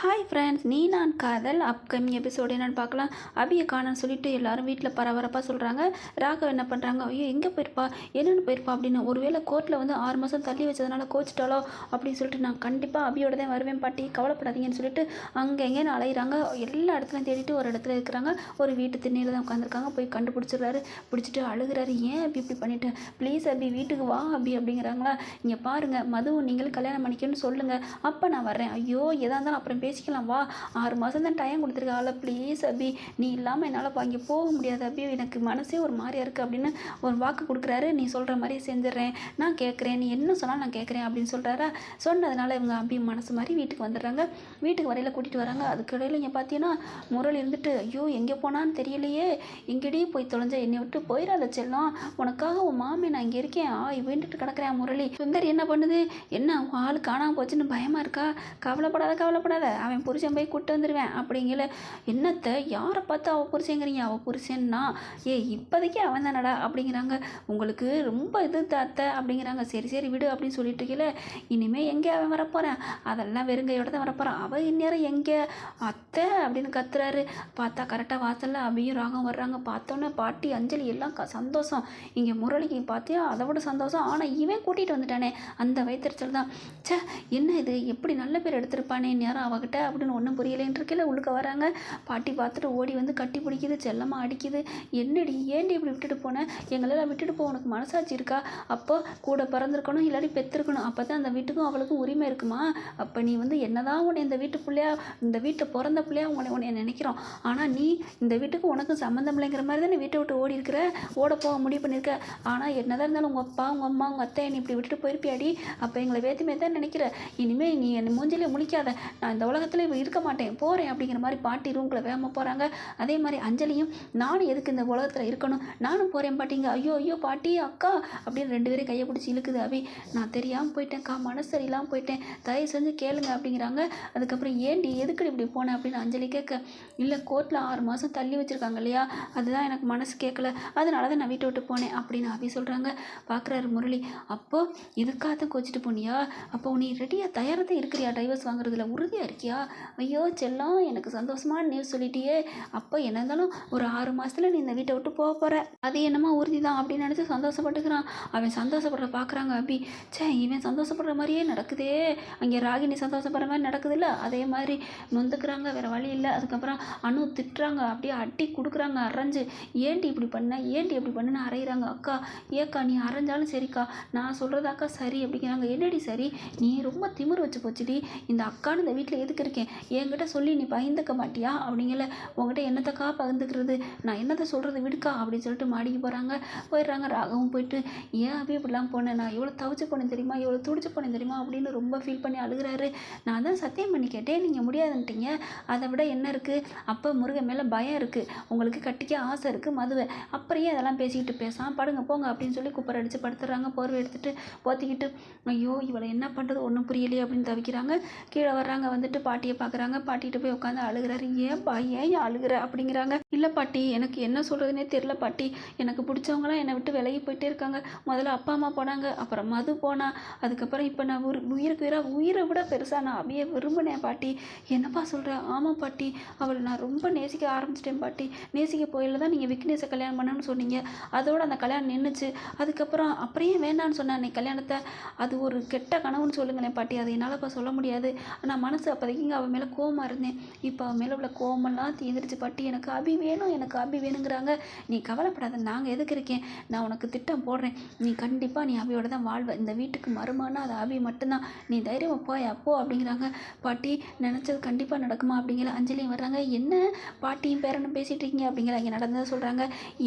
Hi friends நீ நான் காதல். அப்கமிங் எபிசோடு என்னென்னு பார்க்கலாம். அபியை காணான்னு சொல்லிட்டு எல்லாரும் வீட்டில் பரபரப்பாக சொல்கிறாங்க ராகவ் என்ன பண்ணுறாங்க ஐயோ எங்கே போயிருப்பா? என்னென்னு போயிருப்பா அப்படின்னு. ஒருவேளை கோர்ட்டில் வந்து ஆறு மாதம் தள்ளி வச்சதுனால கோச்சிட்டாலோ அப்படின்னு சொல்லிட்டு நான் கண்டிப்பாக அபியோட தான் வருவேன். பாட்டி கவலைப்படாதீங்கன்னு சொல்லிட்டு அங்கே எங்கேன்னு அலையிறாங்க. எல்லா இடத்துலையும் தேடிட்டு ஒரு இடத்துல இருக்கிறாங்க. ஒரு வீட்டு திண்ணையில் தான் உட்காந்துருக்காங்க போய் கண்டுபிடிச்சிடுறாரு. பிடிச்சிட்டு அழுகுறாரு. ஏன் அபி இப்படி பண்ணிட்டு? ப்ளீஸ் அபி வீட்டுக்கு வா அபி அப்படிங்கிறாங்களா? இங்கே பாருங்கள் மதுவும் நீங்களும் கல்யாணம் பண்ணிக்கணும்னு சொல்லுங்கள் அப்போ நான் வரேன் ஐயோ எதாக இருந்தாலும் அப்புறம் பேசிக்கலாம். வா ஆறு மாதம் தான் டைம் கொடுத்துருக்காள் ப்ளீஸ் அபி நீ இல்லாமல் என்னால் வாங்கி போக முடியாது அபி. எனக்கு மனசே ஒரு மாதிரியா இருக்குது அப்படின்னு ஒரு வாக்கு கொடுக்குறாரு. நீ சொல்கிற மாதிரி செஞ்சிடுறேன். நான் கேட்குறேன். நீ என்ன சொன்னாலும் நான் கேட்குறேன் அப்படின்னு சொல்கிறாரா சொன்னதுனால இவங்க அபி மனசு மாதிரி வீட்டுக்கு வந்துடுறாங்க. வீட்டுக்கு வரையில் கூட்டிகிட்டு வராங்க. அதுக்கு இடையில இங்கே பார்த்தீங்கன்னா முரளி இருந்துட்டு ஐயோ எங்கே போனான்னு தெரியலையே. எங்கேடியே போய் தொலைஞ்ச என்னை விட்டு போயிடாத செல்லம். உனக்காக உன் மாமி நான் இங்கே இருக்கேன். ஆ வேண்டுட்டு கிடக்குறேன் முரளி. சுந்தர் என்ன பண்ணுது? என்ன உன் ஆள் காணாமல் போச்சுன்னு பயமாக இருக்கா? கவலைப்படாத கவலைப்படாத. அவன் புருஷன் போய் கூட்டு வந்துடுவேன் அப்படிங்கல என்னத்தை யாரை பார்த்து அவள் புருஷங்கிறீங்க? அவள் புருஷன்னா ஏ இப்போதைக்கு அவன் தானடா அப்படிங்கிறாங்க. உங்களுக்கு ரொம்ப இது அத்தை அப்படிங்கிறாங்க. சரி சரி விடு அப்படின்னு சொல்லிட்டு இருக்கல இனிமேல் எங்கே அவன் வரப்போகிறான் அதெல்லாம் வெறுங்கையோட தான் வரப்போகிறான் அவள் இந்நேரம் எங்கே? அத்தை அப்படின்னு கத்துறாரு. பார்த்தா கரெக்டாக வாசலில் அபியும் ராகம் வர்றாங்க. பார்த்தோன்னே பாட்டி அஞ்சலி எல்லாம் க சந்தோஷம். இங்கே முரளிக்கு பார்த்தியா? அதை விட சந்தோஷம். ஆனால் இவன் கூட்டிகிட்டு வந்துட்டானே. அந்த வயிற்றுச்சல் தான். சே என்ன இது? எப்படி நல்ல பேர் எடுத்திருப்பானே நேரம் அவள் அவகிட்ட அப்படின்னு ஒன்றும் புரியலைன்னு இருக்கல உள்ளுக்க வராங்க. பாட்டி பார்த்துட்டு ஓடி வந்து கட்டி பிடிக்குது செல்லமாக அடிக்குது. என்னடி ஏன்டி இப்படி விட்டுட்டு போனேன் எங்களெல்லாம் விட்டுட்டு போ உனக்கு மனசாட்சி இருக்கா? அப்போ கூட பிறந்திருக்கணும் இல்லாட்டி பெற்றிருக்கணும் அப்போ தான் அந்த வீட்டுக்கும் அவளுக்கும் உரிமை இருக்குமா? அப்போ நீ வந்து என்னதான் உன்னை இந்த வீட்டு பிள்ளையா இந்த வீட்டை பிறந்த பிள்ளையா உன்னை உன்னை நினைக்கிறோம். ஆனால் நீ இந்த வீட்டுக்கு உனக்கும் சம்மந்தம் இல்லைங்கிற மாதிரி தான் நீ வீட்டை விட்டு ஓடி இருக்கிற? ஓட போக முடிவு பண்ணியிருக்க ஆனால் என்னதான் இருந்தாலும் உங்கள் அப்பா உங்கள் அம்மா உங்கள் அத்தை நீ இப்படி விட்டுட்டு போயிருப்பியாடி? அப்போ எங்களை வேத்துமே தான் நினைக்கிற. இனிமேல் நீ என்னை மூஞ்சிலே முழிக்காத. நான் இந்த உலகத்தில் இப்ப இருக்க மாட்டேன் போகிறேன் அப்படிங்கிற மாதிரி பாட்டி ரூம்குள்ளே வேகமாக போகிறாங்க அதே மாதிரி அஞ்சலியும் நானும் எதுக்கு இந்த உலகத்தில் இருக்கணும்? நானும் போகிறேன் பாட்டிங்க. ஐயோ ஐயோ பாட்டி அக்கா அப்படின்னு ரெண்டு பேரும் கையை பிடிச்சி இழுக்குது அவி நான் தெரியாமல் போயிட்டேன்க்கா மனசு சரியில்லாமல் போயிட்டேன். தயவு செஞ்சு கேளுங்க அப்படிங்கிறாங்க. அதுக்கப்புறம் ஏன்டி எதுக்கு இப்படி போனேன் அப்படின்னு அஞ்சலி கேட்க இல்லை கோர்ட்டில் ஆறு மாதம் தள்ளி வச்சுருக்காங்க இல்லையா? அதுதான் எனக்கு மனசு கேட்கல. அதனால தான் நான் வீட்டை விட்டு போனேன் அப்படின்னு அபி சொல்கிறாங்க பார்க்குறாரு முரளி. அப்போது இதுக்காக தான் கோச்சிட்டு போனியா? அப்போ நீ ரெடியாக தயாரத்தை இருக்கிறியா? டைவர்ஸ் வாங்குறதுல உறுதியாக இருக்கியா? ஐயோ செல்லம் எனக்கு சந்தோஷமான நியூஸ் சொல்லிட்டியே. அப்போ என்ன இருந்தாலும் ஒரு ஆறு மாதத்துல நீ இந்த வீட்டை விட்டு போக போகிற அது என்னமோ உறுதி தான் அப்படின்னு நினச்சி சந்தோஷப்பட்டுக்கிறான். அவன் சந்தோஷப்படுற பார்க்குறாங்க அபி. ச்சே இவன் சந்தோஷப்படுற மாதிரியே நடக்குதே. அங்கே ராகினி சந்தோஷப்படுற மாதிரி நடக்குதுல்ல? அதே மாதிரி நொந்துக்கிறாங்க வேறு வழி இல்லை. அதுக்கப்புறம் அணு திட்டுறாங்க அப்படியே அடி கொடுக்குறாங்க அரைஞ்சு. ஏன்டி இப்படி பண்ண? ஏன்டி இப்படி பண்ணுன்னு அரைகிறாங்க அக்கா. ஏக்கா நீ அரைஞ்சாலும் சரிக்கா. நான் சொல்கிறதாக்கா சரி அப்படிங்கிறாங்க. என்னடி சரி? நீ ரொம்ப திமிர் வச்சு போச்சுடி. இந்த அக்கான்னு இந்த வீட்டில் எது எதுக்கு இருக்கேன்? என்கிட்ட சொல்லி நீ பகிர்ந்துக்க மாட்டியா? அப்படிங்கல உங்ககிட்ட என்னத்தக்கா பகிர்ந்துக்கிறது? நான் என்னத்தை சொல்கிறது விடுக்கா? அப்படின்னு சொல்லிட்டு மாடிக்கு போகிறாங்க போயிடுறாங்க. ராகவும் போயிட்டு ஏன் அப்படி இப்படிலாம் போனேன் நான் எவ்வளோ தவிச்சு போனேன் தெரியுமா? எவ்வளோ துடிச்சு போனேன் தெரியுமா? அப்படின்னு ரொம்ப ஃபீல் பண்ணி அழுகுறாரு. நான் தான் சத்தியம் பண்ணி கேட்டேன். நீங்கள் முடியாதுன்ட்டீங்க. அதை விட என்ன இருக்குது அப்போ முருகன் மேலே பயம் இருக்குது உங்களுக்கு கட்டிக்க ஆசை இருக்குது மதுவை. அப்புறம் ஏன் அதெல்லாம் பேசிக்கிட்டு பேசாம படுங்க போங்க அப்படின்னு சொல்லி குப்பர் அடித்து படுத்துடுறாங்க போர்வை எடுத்துகிட்டு போத்திக்கிட்டு ஐயோ இவளை என்ன பண்ணுறது ஒன்றும் புரியலையே அப்படின்னு தவிக்கிறாங்க. கீழே வர்றாங்க. வந்துட்டு பாட்டியை பார்க்குறாங்க பாட்டிகிட்ட போய் உட்காந்து அழுகுறாரு. ஏன்பா ஏன் ஏன் அழுகுற? அப்படிங்கிறாங்க. இல்லை பாட்டி எனக்கு என்ன சொல்கிறதுனே தெரில பாட்டி. எனக்கு பிடிச்சவங்களாம் என்னை விட்டு விலகி போயிட்டே இருக்காங்க. முதல்ல அப்பா அம்மா போனாங்க. அப்புறம் மது போனா. அதுக்கப்புறம் இப்போ நான் உயிர் உயிருக்கு உயிராக உயிரை விட பெருசாக நான் அப்படியே விரும்பினேன் பாட்டி. என்னப்பா சொல்கிறேன் ஆமாம் பாட்டி. அவளை நான் ரொம்ப நேசிக்க ஆரம்பிச்சிட்டேன் பாட்டி. நேசிக்க போயில தான் நீங்கள் விக்னேஷை கல்யாணம் பண்ணணும்னு சொன்னீங்க. அதோட அந்த கல்யாணம் நின்றுச்சு அதுக்கப்புறம் அப்படியே வேணான்னு சொன்னேன் அன்னைக்கு கல்யாணத்தை? அது ஒரு கெட்ட கனவுன்னு சொல்லுங்களேன் பாட்டி. அது என்னால் இப்போ சொல்ல முடியாது. ஆனால் மனசு அப்போ இங்கே அவன் மேலே கோவமாக இருந்தேன். இப்போ அவன் மேலே உள்ள கோவமெல்லாம் தீர்ந்துருச்சு பாட்டி எனக்கு அபி வேணும் எனக்கு அபி வேணுங்கிறாங்க. நீ கவலைப்படாத நாங்கள் எதுக்கு இருக்கேன்? நான் உனக்கு திட்டம் போடுறேன். நீ கண்டிப்பாக நீ அபியோட தான் வாழ்வ. இந்த வீட்டுக்கு மருமானா அது அபி மட்டும்தான். நீ தைரியமாக போய் அப்போ அப்படிங்கிறாங்க. பாட்டி நினச்சது கண்டிப்பாக நடக்குமா அப்படிங்கிற அஞ்சலியும் வர்றாங்க. என்ன? பாட்டியும் பேரனும் பேசிகிட்டு இருக்கீங்க அப்படிங்கிற இங்கே நடந்ததை சொல்கிறாங்க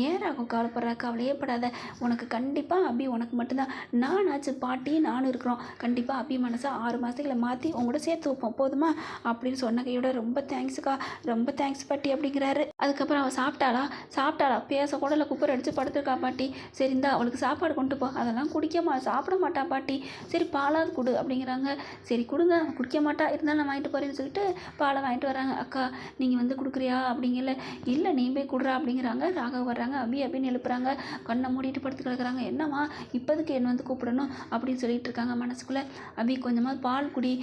ஏன் ராகும் கவலைப்படுற கவலையே படாத. உனக்கு கண்டிப்பாக அபி உனக்கு மட்டும்தான். நானாச்சு பாட்டியும் நானும் இருக்கிறோம். கண்டிப்பாக அபி மனசை ஆறு மாதத்துக்குள்ள மாற்றி உங்களோட சேர்த்து வைப்போம். போதுமா? அப்படின்னு சொன்ன கையோட ரொம்ப தேங்க்ஸுக்கா ரொம்ப தேங்க்ஸ் பாட்டி அப்படிங்கிறாரு. அதுக்கப்புறம் அவள் சாப்பிட்டாளா? சாப்பிட்டாளா? பேச கூட இல்லை குப்பர் அடித்து படுத்துருக்கா பாட்டி. சரி இந்தா அவளுக்கு சாப்பாடு கொண்டு போ. அதெல்லாம் குடிக்க மா சாப்பிட மாட்டா பாட்டி. சரி பாலாவது கொடு அப்படிங்கிறாங்க. சரி கொடுங்க. குடிக்க மாட்டா. இருந்தாலும் நான் வாங்கிட்டு போகிறேன்னு சொல்லிட்டு பாலை வாங்கிட்டு வராங்க. அக்கா நீங்கள் வந்து கொடுக்குறியா அப்படிங்கல. இல்லை நீ போய் கொடுறா அப்படிங்கிறாங்க. ராகவ வர்றாங்க. அபி அப்படின்னு எழுப்புறாங்க. கண்ணை மூடிட்டு படுத்து கிடக்குறாங்க. என்னம்மா இப்போதுக்கு என்ன வந்து கூப்பிடணும் அப்படின்னு சொல்லிட்டு இருக்காங்க மனசுக்குள்ளே. அபி கொஞ்சமாக பால் குடி.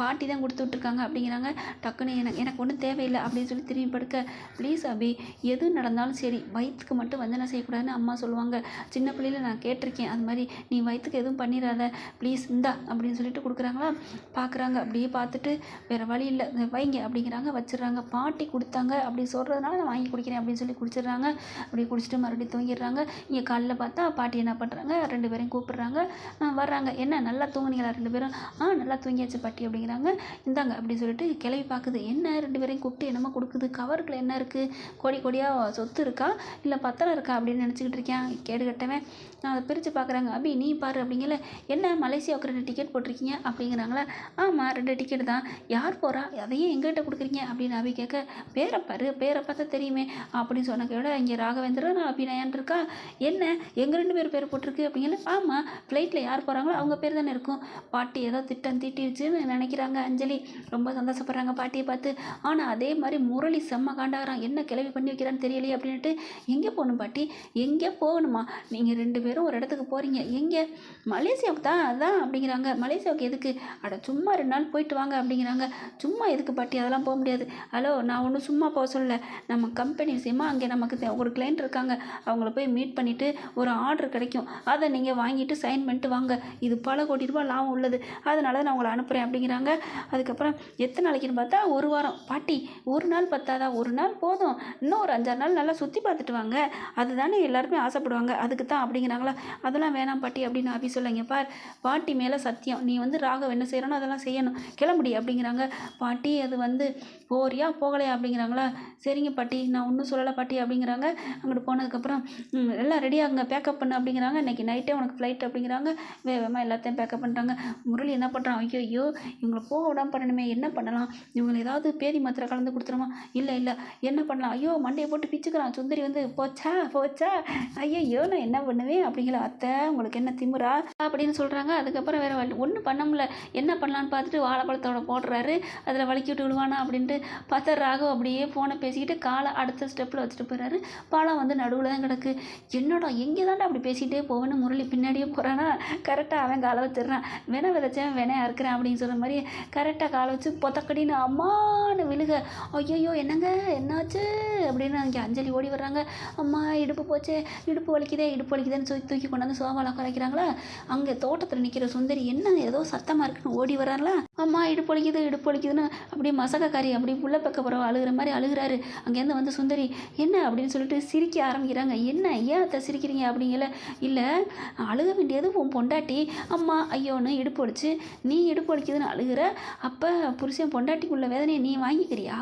பாட்டி தான் கொடுத்து விட்ருக்காங்க இருக்காங்க அப்படிங்கிறாங்க. டக்குன்னு எனக்கு எனக்கு ஒன்றும் தேவையில்லை அப்படின்னு சொல்லி திரும்பி படுக்க ப்ளீஸ் அபி எது நடந்தாலும் சரி வயிற்றுக்கு மட்டும் வந்தனை செய்யக்கூடாதுன்னு அம்மா சொல்லுவாங்க. சின்ன பிள்ளையில நான் கேட்டிருக்கேன் அது மாதிரி நீ வயிற்றுக்கு எதுவும் பண்ணிடாத. ப்ளீஸ் இந்தா அப்படின்னு சொல்லிட்டு கொடுக்குறாங்களா? பார்க்குறாங்க அப்படியே பார்த்துட்டு வேறு வழி இல்லை. வைங்க அப்படிங்கிறாங்க. வச்சிடுறாங்க. பாட்டி கொடுத்தாங்க அப்படி சொல்கிறதுனால நான் வாங்கி குடிக்கிறேன் அப்படின்னு சொல்லி குடிச்சிடுறாங்க. அப்படி குடிச்சிட்டு மறுபடியும் தூங்கிடுறாங்க. இங்கே காலைல பார்த்தா பாட்டி என்ன பண்ணுறாங்க ரெண்டு பேரையும் கூப்பிடுறாங்க. வர்றாங்க. என்ன நல்லா தூங்குனீங்களா? ரெண்டு பேரும். ஆ நல்லா தூங்கியாச்சு பாட்டி அப்படிங்கிறாங்க. இந்தாங்க அப்படின்னு சொல்லிட்டு கிளவி பார்க்குது என்ன ரெண்டு பேரையும் கூப்பிட்டு என்னமோ கொடுக்குது? கவருக்குள்ள என்ன இருக்குது கொடி கொடியாக சொத்து இருக்கா? இல்லை பத்திரம் இருக்கா? அப்படின்னு நினச்சிக்கிட்டு இருக்கேன் கேடு கட்டவன். நான் அதை பிரித்து பார்க்குறாங்க. அபி நீ பாரு அப்படிங்கல. என்ன மலேசியாவுக்கு ரெண்டு டிக்கெட் போட்டிருக்கீங்க? அப்படிங்கிறாங்களா. ஆமாம் ரெண்டு டிக்கெட் தான். யார் போகிறா அதையும் எங்ககிட்ட கொடுக்குறீங்க? அப்படின்னு அபி கேட்க. பேரை பாரு பேரை பார்த்தா தெரியுமே அப்படின்னு சொன்னக்கையோட இங்கே ராகவேந்திரன் அபிநயான் இருக்கா? என்ன எங்கள் ரெண்டு பேர் பேர் போட்டிருக்கு? அப்படிங்கல. ஆமாம் ஃப்ளைட்டில் யார் போகிறாங்களோ அவங்க பேர் தானே இருக்கும். பாட்டி ஏதோ திட்டம் தீட்டிடுச்சுன்னு நினைக்கிறாங்க அஞ்சலி. ரொம்ப சந்தோஷப்படுறாங்க பாட்டியை பார்த்து. ஆனால் அதே மாதிரி முரளி செம்ம காண்டாகிறான். என்ன கிளவி பண்ணி வைக்கிறான்னு தெரியலையே அப்படின்ட்டு எங்கே போகணும் பாட்டி? எங்கே போகணுமா? நீங்கள் ரெண்டு பேரும் ஒரு இடத்துக்கு போகிறீங்க எங்கே? மலேசியாவுக்கு தான் அதான் அப்படிங்கிறாங்க. மலேசியாவுக்கு எதுக்கு? அட சும்மா ரெண்டு நாள் போயிட்டு வாங்க அப்படிங்கிறாங்க. சும்மா எதுக்கு பாட்டி? அதெல்லாம் போக முடியாது. ஹலோ நான் ஒன்றும் சும்மா போக சொல்ல நம்ம கம்பெனி விஷயமா அங்கே நமக்கு ஒரு கிளைண்ட் இருக்காங்க. அவங்கள போய் மீட் பண்ணிவிட்டு ஒரு ஆர்டர் கிடைக்கும். அதை நீங்கள் வாங்கிட்டு சைன் பண்ணிட்டு வாங்க. இது பல கோடி ரூபாய் லாபம் உள்ளது. அதனால நான் உங்களை அனுப்புகிறேன் அப்படிங்கிறாங்க. அதுக்கப்புறம் எத்தனை நாளைக்குன்னு பார்த்தா ஒரு வாரம். பாட்டி ஒரு நாள் பத்தாதா? ஒரு நாள் போதும். இன்னும் ஒரு அஞ்சாறு நாள் நல்லா சுற்றி பார்த்துட்டு வாங்க. அதுதானே எல்லாருமே ஆசைப்படுவாங்க. அதுக்கு தான் அப்படிங்கிறாங்களா? அதெல்லாம் வேணாம் பாட்டி அப்படின்னு அப்படி சொல்லுங்க பார் பாட்டி மேலே சத்தியம். நீ வந்து ராகவ் என்ன செய்யறனோ அதெல்லாம் செய்யணும். கிளம்புடி அப்படிங்கிறாங்க. பாட்டி அது வந்து போறியா? போகலையா அப்படிங்கிறாங்களா? சரிங்க பாட்டி. நான் ஒன்றும் சொல்லலை பாட்டி அப்படிங்கிறாங்க. அங்கிட்டு போனதுக்கப்புறம் எல்லாம் ரெடி ஆகுங்க. பேக்கப் பண்ணு அப்படிங்கிறாங்க. இன்னைக்கு நைட்டே உனக்கு ஃப்ளைட் அப்படிங்கிறாங்க. வேகமாக எல்லாத்தையும் பேக்கப் பண்ணுறாங்க முரளி என்ன பண்ணுறான் ஐயோ ஐயோ இவங்களை போக விடாம பண்ணணுமே. என்ன பண்ணலாம்? இவங்களை ஏதாவது பேதி மாத்திரை கலந்து கொடுத்துருமா இல்லை இல்லை. என்ன பண்ணலாம்? ஐயோ மண்டையை போட்டு பிச்சுக்கிறான். சுந்தரி வந்து போச்சா போச்சா? ஐயோ நான் என்ன பண்ணுவேன்? அப்படிங்கிற அத்தை உங்களுக்கு என்ன திமுறா அப்படின்னு சொல்கிறாங்க அதுக்கப்புறம் வேறு வழி ஒன்றும் பண்ண முடியல. என்ன பண்ணலான்னு பார்த்துட்டு வாழைப்பழத்தோட போடுறாரு. அதில் வலிக்கி விட்டு விடுவானா அப்படின்ட்டு பார்த்தா ராகவ் அப்படியே ஃபோனை பேசிக்கிட்டு காலை அடுத்த ஸ்டெப்பில் வச்சுட்டு போயிடுறாரு பாலம் வந்து நடுவில் தான் கிடக்கு. என்னடா எங்கே தாண்டா அப்படி பேசிகிட்டே போவேன்னு முரளி பின்னாடியே போகிறானா கரெக்டாக அவன் காலை வச்சிடுறான். வென விதைச்சேன் வெனையா அறுக்கிறேன் அப்படின்னு சொன்ன மாதிரி கரெக்டாக காலை வச்சு பொத்தக்கடின்னு அம்மான்னு விழுக. ஐயோ என்னங்க? என்னாச்சு? அப்படின்னு அங்கே அஞ்சலி ஓடி வர்றாங்க. அம்மா இடுப்பு போச்சே. இடுப்பு வலிக்குதே இடுப்பு வலிக்குதேன்னு சொல்லி தூக்கி கொண்டாந்து சோபால குறைக்கிறாங்களா அங்கே தோட்டத்தில் நிற்கிற சுந்தரி என்ன ஏதோ சத்தமாக இருக்குன்னு ஓடி வர்றாங்களா? அம்மா இடுப்பு வலிக்குது இடுப்பு வலிக்குதுன்னு அப்படி மசகக்காரி அப்படி புள்ள பக்க போகிற அழுகிற மாதிரி அழுகுறாரு. அங்கேருந்து வந்து சுந்தரி என்ன அப்படின்னு சொல்லிட்டு சிரிக்க ஆரம்பிக்கிறாங்க. என்ன ஏன் அத்தை சிரிக்கிறீங்க அப்படிங்கல? இல்லை அழுக வேண்டியது உன் பொண்டாட்டி. அம்மா ஐயோன்னு இடுப்பு வலிச்சு நீ இடுப்பு வலிக்குதுன்னு அழுகிற. அப்போ புருஷன் பொண்டாட்டிக்குள்ள வேதனையை நீ வாங்கிக்கிறியா?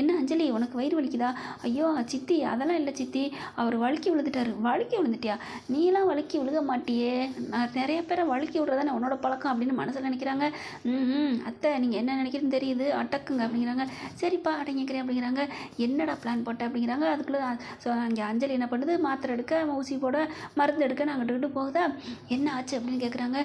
என்ன அஞ்சலி உனக்கு வயிறு வலிக்குதா? ஐயோ சித்தி அதெல்லாம் இல்லை சித்தி. அவர் வழுக்கி விழுந்துட்டாரு. வழுக்கி விழுந்துட்டியா? நீலாம் வழுக்கி விழுக மாட்டியே. நான் நிறைய பேரை வழுக்கி விடுறதானே உன்னோட பழக்கம் அப்படின்னு மனசில் நினைக்கிறாங்க. ம் அத்தை நீங்கள் என்ன நினைக்கிறேன்னு தெரியுது. அட்டக்குங்க அப்படிங்கிறாங்க. சரிப்பா அடங்கிக்கிறேன் அப்படிங்கிறாங்க. என்னடா பிளான் போட்ட அப்படிங்கிறாங்க. அதுக்குள்ளே ஸோ அங்கே அஞ்சலி என்ன பண்ணுது? மாத்திரை எடுக்க ஊசி போட மருந்து எடுக்க நாங்கள் கிட்ட போகுதா? என்ன ஆச்சு அப்படின்னு கேட்குறாங்க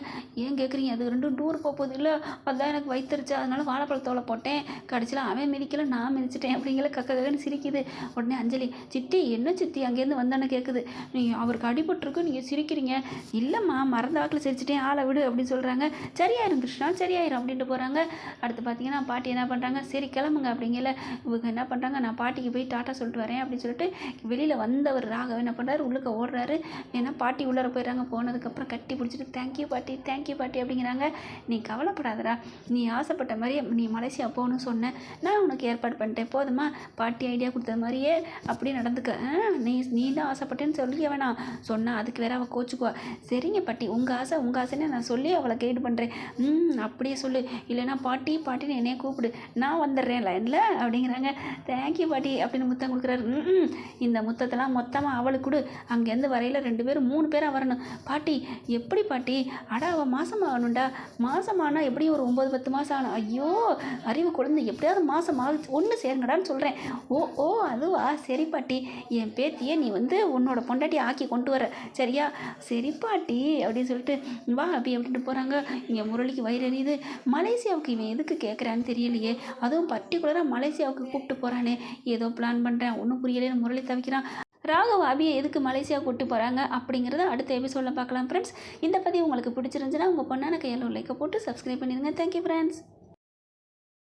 ஏன் கேட்குறீங்க அது ரெண்டும் டூர் போக போகுது இல்லை? அதான் எனக்கு வயிற்றுருச்சு அதனால் வாழைப்பழத்தோலை போட்டேன். கடைசியில் அவன் மிதிக்கல நான் மிதிச்சிட்டேன் அப்படிங்கிற கக்க கக்கன்னு சிரிக்குது. உடனே அஞ்சலி சித்தி என்ன சித்தி? அங்கேருந்து வந்தானே கேட்குது நீங்கள் அவருக்கு அடிபட்டுருக்கு நீங்கள் சிரிக்கிறீங்க. இல்லைம்மா மறந்த வாக்கில் சிரிச்சிட்டேன். ஆளை விடு அப்படின்னு சொல்கிறாங்க சரியாயிரும் கிருஷ்ணா சரியாயிரும் அப்படின்ட்டு போகிறாங்க அடுத்து பார்த்தீங்கன்னா பாட்டி என்ன பண்ணுறாங்க சரி கிளம்புங்க அப்படிங்கல இவங்க என்ன பண்ணுறாங்க நான் பாட்டிக்கு போய் டாட்டா சொல்லிட்டு வரேன் அப்படின்னு சொல்லிட்டு வெளியில் வந்தவர் ராகவ என்ன பண்ணுறாரு உள்ளுக்க ஓடுறாரு. ஏன்னா பாட்டி உள்ளார போயிடுறாங்க. போனதுக்கப்புறம் கட்டி பிடிச்சிட்டு தேங்க்யூ பாட்டி. தேங்க்யூ பாட்டி அப்படிங்கிறாங்க. நீ கவலைப்படாதடா. நீ ஆசைப்பட்ட மாதிரி மாதிரியே நீ மலேசியா போகணும்னு சொன்னேன் நான் உனக்கு ஏற்பாடு பண்ணிட்டேன். போதுமா? பாட்டி ஐடியா கொடுத்தது மாதிரியே அப்படியே நடந்துக்க. நீ நீ தான் ஆசைப்பட்டேன்னு சொல்லி வேணாம் சொன்னால் அதுக்கு வேற அவள் கோச்சுக்குவா. சரிங்க பாட்டி உங்கள் ஆசை உங்கள் ஆசைன்னு நான் சொல்லி அவளை கைடு பண்ணுறேன் ம் அப்படியே சொல்லு. இல்லைன்னா பாட்டி பாட்டின்னு என்னைய கூப்பிடு. நான் வந்துடுறேன் லைனில் அப்படிங்கிறாங்க. தேங்க்யூ பாட்டி அப்படின்னு முத்தம் கொடுக்குறாரு. ம் இந்த முத்தத்தெல்லாம் மொத்தமாக அவளுக்கு கொடு. அங்கேருந்து வரையில் ரெண்டு பேரும் மூணு பேராக வரணும். பாட்டி எப்படி பாட்டி? அடா அவள் மாதம் ஆகணும்டா மாதம் ஆனால் எப்படியும் ஒரு ஒம்பது பத்து மாதம் ஆகணும். ஐயோ அறிவு குழந்தை எப்படியாவது மாதம் ஆகுது ஒன்று சேருங்கடான்னு சொல்கிறேன் ஓ ஓ அதுவா? சரி பாட்டி என் பேத்தியை நீ வந்து உன்னோட பொண்டாட்டி ஆக்கி கொண்டு வர. சரியா? சரி பாட்டி அப்படின்னு சொல்லிட்டு வா அப்படி அப்படின்ட்டு போகிறாங்க இங்கே முரளிக்கு வயிறு எரியுது. மலேசியாவுக்கு இவன் எதுக்கு கேட்குறான்னு தெரியலையே. அதுவும் பர்டிகுலராக மலேசியாவுக்கு கூப்பிட்டு போகிறானே ஏதோ பிளான் பண்ணுறேன் ஒன்றும் புரியலேன்னு முரளி தவிக்கிறான். ராகவ அபியை எதுக்கு மலேசியா கூப்பிட்டு போகிறாங்க அப்படிங்கிறத அடுத்த எபிசோடில் பார்க்கலாம் ஃப்ரெண்ட்ஸ் இந்த பதிவு உங்களுக்கு பிடிச்சிருந்துச்சுன்னா உங்கள் பொண்ணான கையில் லைக்கை போட்டு சப்ஸ்கிரைப் பண்ணிடுங்க. Thank you friends